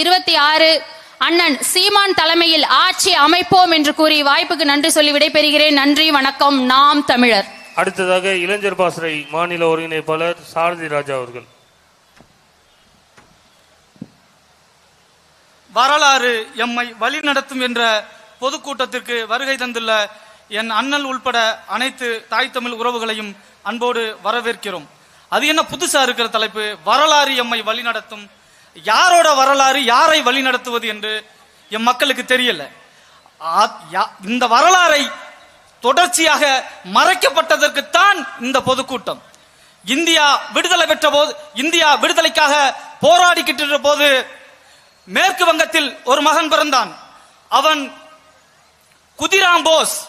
இருபத்தி ஆறு அண்ணன் சீமான் தலைமையில் ஆட்சி அமைப்போம் என்று கூறி வாய்ப்புக்கு நன்றி சொல்லி விடைபெறுகிறேன். நன்றி வணக்கம். நாம் தமிழர். அடுத்ததாக இளைஞர் பாசறை மாநில ஒருங்கிணைப்பாளர் சாரதி ராஜா அவர்கள். வரலாறு எம்மை வழிநடத்தும் என்ற பொதுக்கூட்டத்திற்கு வருகை தந்துள்ள என் அண்ணல் உள்பட அனைத்து தாய் தமிழ் உறவுகளையும் அன்போடு வரவேற்கிறோம். அது என்ன புதுசா இருக்கிற தலைப்பு? வரலாறு எம்மை வழிநடத்தும் யாரோட வரலாறு யாரை வழிநடத்துவது என்று எம் மக்களுக்கு தெரியல. யா- இந்த வரலாறை தொடர்ச்சியாக மறைக்கப்பட்டதற்குத்தான் இந்த பொதுக்கூட்டம். இந்தியா விடுதலை பெற்ற போது இந்தியா விடுதலைக்காக போராடிக்கிட்டு இருந்த போது மேற்கு வங்கத்தில் ஒரு மகன் பிறந்தான். அவன் குதிராம் போஸ்.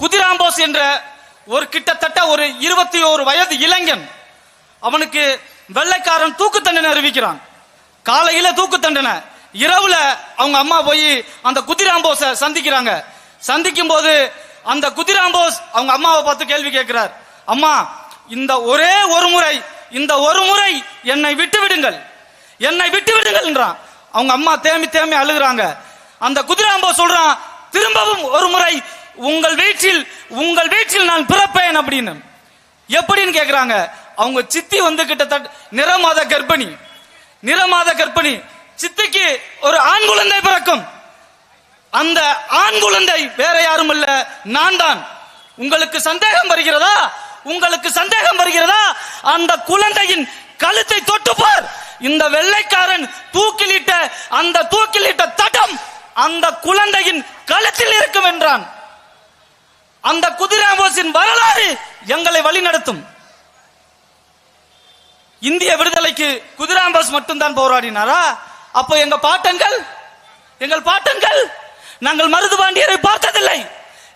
குதிராம் போஸ் என்ற ஒரு கிட்டத்தட்ட ஒரு இருபத்தி ஓரு வயது இளைஞன். அவனுக்கு வெள்ளைக்காரன் தூக்கு தண்டனை அறிவிக்கிறான். காலையில தூக்கு தண்டனை. இரவுல அவங்க அம்மா போய் அந்த குதிராம் போஸ சந்திக்கிறாங்க. சந்திக்கும் போது அந்த குதிராம் போஸ் அவங்க அம்மாவை பார்த்து கேள்வி கேட்கிறார். அம்மா இந்த ஒரே ஒரு முறை இந்த ஒரு முறை என்னை விட்டு விடுங்கள். என்னை விட்டு விடுங்கள் என்றான். அவங்க அம்மா தேமி தேமி அழுகுறாங்க. அந்த குதிராம்போ சொல்றான் திரும்பவும் ஒரு முறை உங்கள் வீட்டில் உங்கள் வீட்டில் நான் பிறப்பேன் அப்படின்னு. எப்படின்னு கேக்குறாங்க. அவங்க சித்தி வந்து கிட்டத்தட்ட நிறமாத கர்ப்பிணி. நிறமாத கர்ப்பிணி. சித்திக்கு ஒரு ஆண் குழந்தை பிறக்கும். அந்த ஆண் குழந்தை வேற யாரும் இல்ல நான் தான். உங்களுக்கு சந்தேகம் வருகிறதா? உங்களுக்கு சந்தேகம் வருகிறதா? அந்த குழந்தையின் கழுத்தை தொட்டுப்பார் இந்த வெள்ளைக்காரன் தூக்கிலிட்ட அந்த தூக்கிலிட்ட தடம் அந்த குழந்தையின் கழுத்தில் இருக்கும் என்றான். அந்த குதிராம்போஸின் வரலாறு எங்களை வழிநடத்தும். இந்திய விடுதலைக்கு குதிராம்பாஸ் மட்டும்தான் போராடினாரா? அப்போ எங்க பாட்டங்கள்? எங்கள் பாட்டங்கள்? நாங்கள் மருதுபாண்டியரை பார்த்ததில்லை.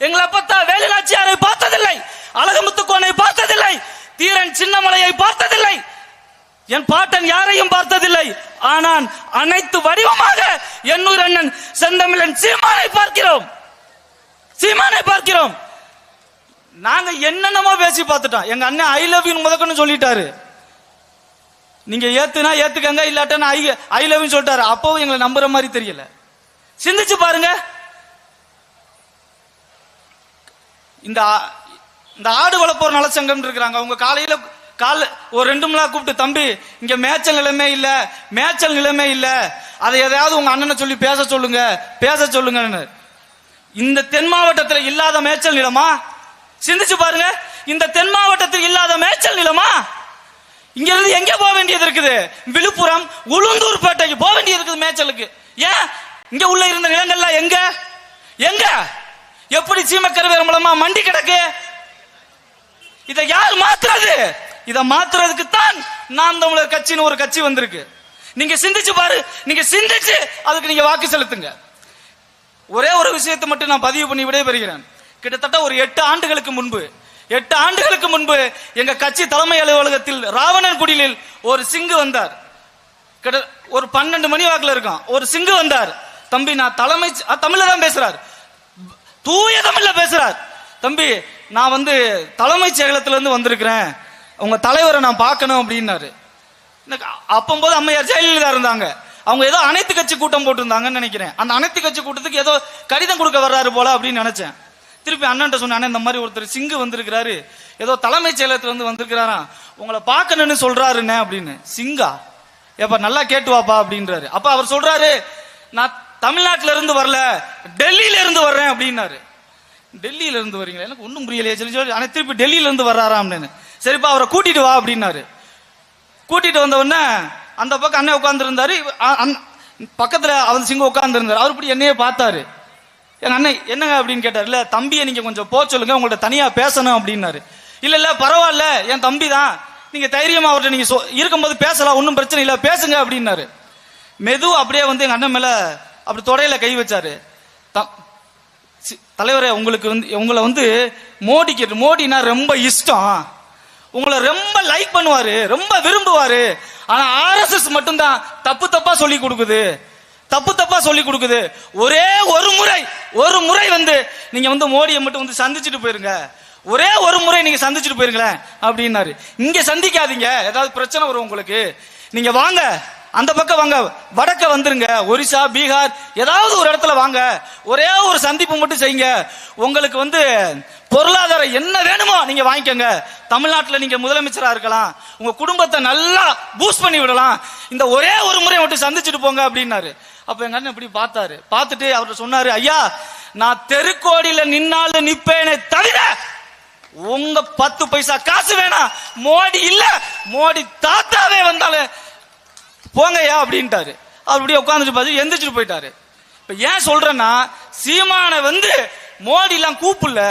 எங்கள் அப்பத்தா வேலுநாச்சியாரை பார்த்ததில்லை. அழகமுத்துக்கோனை பார்த்ததில்லை. தீரன் சின்னமலையை பார்த்ததில்லை. என் பாட்டன் யாரையும் பார்த்ததில்லை. ஆனால் அனைத்து வடிவமாக எண்ணூர் அண்ணன் செந்தமிழன் சீமானை பார்க்கிறோம். சீமானை பார்க்கிறோம். நாங்க என்னென்னமோ பேசி பார்த்துட்டோம். எங்க அண்ணன் ஐ லவ் யூ முதக்கன்னு சொல்லிட்டாரு. நீங்க ஏத்துனா ஏத்துக்கங்க இல்லாட்டா ஐ ஐ லவ் சொல்லிட்டாரு. அப்பவும் எங்களை நம்புற மாதிரி தெரியல. சிந்திச்சு பாருங்க. இந்த ஆ- இந்த ஆடு வளர்ப்போர் நலச்சங்கம் இருக்கிறாங்க. அவங்க காலையில கால ஒரு ரெண்டு மணி நேரம் கூப்பிட்டு தம்பி இங்க மேய்ச்சல் நிலைமை இல்ல. மேய்ச்சல் நிலைமை இல்ல. அதை எதையாவது உங்க அண்ணனை சொல்லி பேச சொல்லுங்க. பேச சொல்லுங்கன்னு. இந்த தென் மாவட்டத்தில் இல்லாத மேய்ச்சல் நிலமா? சிந்திச்சு பாருங்க. இந்த தென் மாவட்டத்தில் இல்லாத மேய்ச்சல் நிலமா? இங்க இருந்து எங்க போக வேண்டியது இருக்குது? விழுப்புரம் உளுந்தூர் பேட்டைக்கு போக வேண்டியது இருக்குது மேய்ச்சலுக்கு ஏன்? இங்க உள்ள இருந்த நிலங்கள்லாம் எங்க? எங்க? எப்படி சீமக்கருவேர் மூலமா மண்டி கிடக்கு? இதை யார் மாத்துறது? இதை மாத்துறதுக்கு தான் நாம் தமிழர் கட்சின்னு ஒரு கட்சி வந்திருக்கு. நீங்க சிந்திச்சு பாரு. நீங்க சிந்திச்சு அதுக்கு நீங்க வாக்கு செலுத்துங்க. ஒரே ஒரு விஷயத்தை மட்டும் நான் பதிவு பண்ணி விடைபெறுகிறேன். கிட்டத்தட்ட ஒரு எட்டு ஆண்டுகளுக்கு முன்பு எட்டு ஆண்டுகளுக்கு முன்பு எங்க கட்சி தலைமை அலுவலகத்தில் ராவணன் குடிலில் ஒரு சிங்கு வந்தார். கிட்ட ஒரு பன்னெண்டு மணி வாக்கில் இருக்கான். ஒரு சிங்கு வந்தார். தம்பி நான் தலைமை தமிழ்ல தான் பேசுறார். தூய தமிழ்ல பேசுறார். தம்பி நான் வந்து தலைமைச் செயலகத்துல இருந்து வந்திருக்கிறேன். உங்க தலைவரை நான் பார்க்கணும் அப்படின்னாரு. எனக்கு அப்பம்போது அம்மையார் ஜெயலலிதா இருந்தாங்க. அவங்க ஏதோ அனைத்து கட்சி கூட்டம் போட்டிருந்தாங்கன்னு நினைக்கிறேன். அந்த அனைத்து கட்சி கூட்டத்துக்கு ஏதோ கடிதம் கொடுக்க வர்றாரு போல அப்படின்னு நினைச்சேன். திருப்பி அண்ணன்ட்ட சொன்ன "அண்ணே, இந்த மாதிரி ஒருத்தர் சிங்கு வந்திருக்கிறாரு. ஏதோ தலைமைச் செயலகத்துல இருந்து வந்திருக்கிறாராம். உங்களை பார்க்கணும்னு சொல்றாருண்ணே அப்படின்னு. சிங்கா? ஏப்பா நல்லா கேட்டு வாப்பா அப்படின்றாரு. அப்ப அவர் சொல்றாரு நான் தமிழ்நாட்டில இருந்து வரல டெல்லியில இருந்து வர்றேன் அப்படின்னாரு. டெல்லியில இருந்து வரீங்களா எனக்கு ஒன்றும் புரியலையே. சொல்லி சொல்லி ஆனா திருப்பி டெல்லியில இருந்து வர்றாராம்னு சரிப்பா அவரை கூட்டிட்டு வா அப்படின்னாரு. கூட்டிட்டு வந்த உடனே அந்த பக்கம் அண்ணன் உட்கார்ந்து இருந்தாரு பக்கத்துல அவன் சிங்கம் உட்கார்ந்து இருந்தாரு அவர் இப்படி என்னையே பார்த்தாரு. எங்கள் அண்ணன் என்னங்க அப்படின்னு கேட்டார். இல்லை தம்பியை நீங்கள் கொஞ்சம் போக சொல்லுங்க உங்கள்கிட்ட தனியாக பேசணும் அப்படின்னாரு. இல்லை இல்லை பரவாயில்ல என் தம்பி தான். நீங்கள் தைரியமாக அவர்கிட்ட நீங்கள் சொ- இருக்கும்போது பேசலாம் ஒன்றும் பிரச்சனை இல்லை பேசுங்க அப்படின்னாரு. மெது அப்படியே வந்து எங்கள் அண்ணன் மேலே அப்படி தொடையில் கை வச்சாரு. த- சி- தலைவரே உங்களுக்கு வந்து உங்களை வந்து மோடிக்கு மோடினா ரொம்ப இஷ்டம். உங்களை ரொம்ப லைக் பண்ணுவாரு ரொம்ப விரும்புவாரு. ஆனா ஆர்எஸ்எஸ் மட்டும்தான் தப்பு தப்பா சொல்லி கொடுக்குது. தப்பு தப்பா சொல்லி கொடுக்குது. ஒரே ஒரு முறை ஒரு முறை வந்து நீங்க வந்து மோடியை மட்டும் வந்து சந்திச்சுட்டு போயிருங்க. ஒரே ஒரு முறை நீங்க சந்திச்சுட்டு போயிருங்களேன் அப்படின்னாரு. இங்க சந்திக்காதீங்க. ஏதாவது பிரச்சனை வரும் உங்களுக்கு. நீங்க வாங்க. அந்த பக்கம் வாங்க. வடக்க வந்துருங்க. ஒரிசா பீகார் ஏதாவது ஒரு இடத்துல வாங்க. ஒரே ஒரு சந்திப்பு மட்டும் செய்யுங்க. உங்களுக்கு வந்து பொருளாதாரம் என்ன வேணுமோ நீங்க வாங்கிக்கோங்க. தமிழ்நாட்டில் நீங்க முதலமைச்சரா இருக்கலாம். உங்க குடும்பத்தை நல்லா பூஸ்ட் பண்ணி விடலாம். இந்த ஒரே ஒரு முறை மட்டும் சந்திச்சுட்டு போங்க அப்படின்னாரு. அப்ப எங்க அண்ணன் இப்படி பார்த்தாரு. பார்த்துட்டு அவர் சொன்னாரு ஐயா நான் தெருக்கோடியில நின்னாலும் நிப்பேனே தவிர உங்க பத்து பைசா காசு வேணாம் மோடி இல்ல மோடி தாத்தாவே வந்தாலும் போங்கய்யா அப்படின்ட்டாரு. அவர் அப்படியே உட்காந்துட்டு பார்த்து எந்திரிச்சிட்டு போயிட்டாரு. இப்ப ஏன் சொல்றேன்னா சீமானை வந்து மோடி எல்லாம் கூப்பிடல.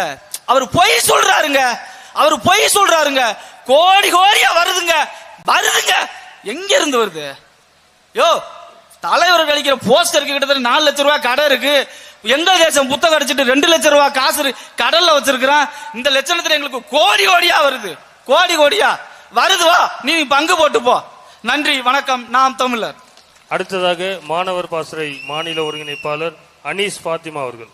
அவர் பொய் சொல்றாருங்க அவர் பொய் சொல்றாருங்க. கோடி கோடியா வருதுங்க வருதுங்க. எங்க இருந்து வருது? யோ தலைவர் கழிக்கிற போஸ்டருக்கு கிட்டத்தட்ட நாலு லட்ச ரூபாய் கடை இருக்கு. எங்க தேசம் புத்தகம் அடிச்சிட்டு ரெண்டு லட்ச ரூபாய் காசு கடல்ல வச்சிருக்கிறான். இந்த லட்சணத்துல எங்களுக்கு கோடி கோடியா வருது. கோடி கோடியா. வருது வா. நீ பங்கு போட்டு போ. நன்றி வணக்கம். நாம் தமிழர். அடுத்ததாக மாணவர் பாசறை மாநில ஒருங்கிணைப்பாளர் அனீஸ் பாத்திமா அவர்கள்.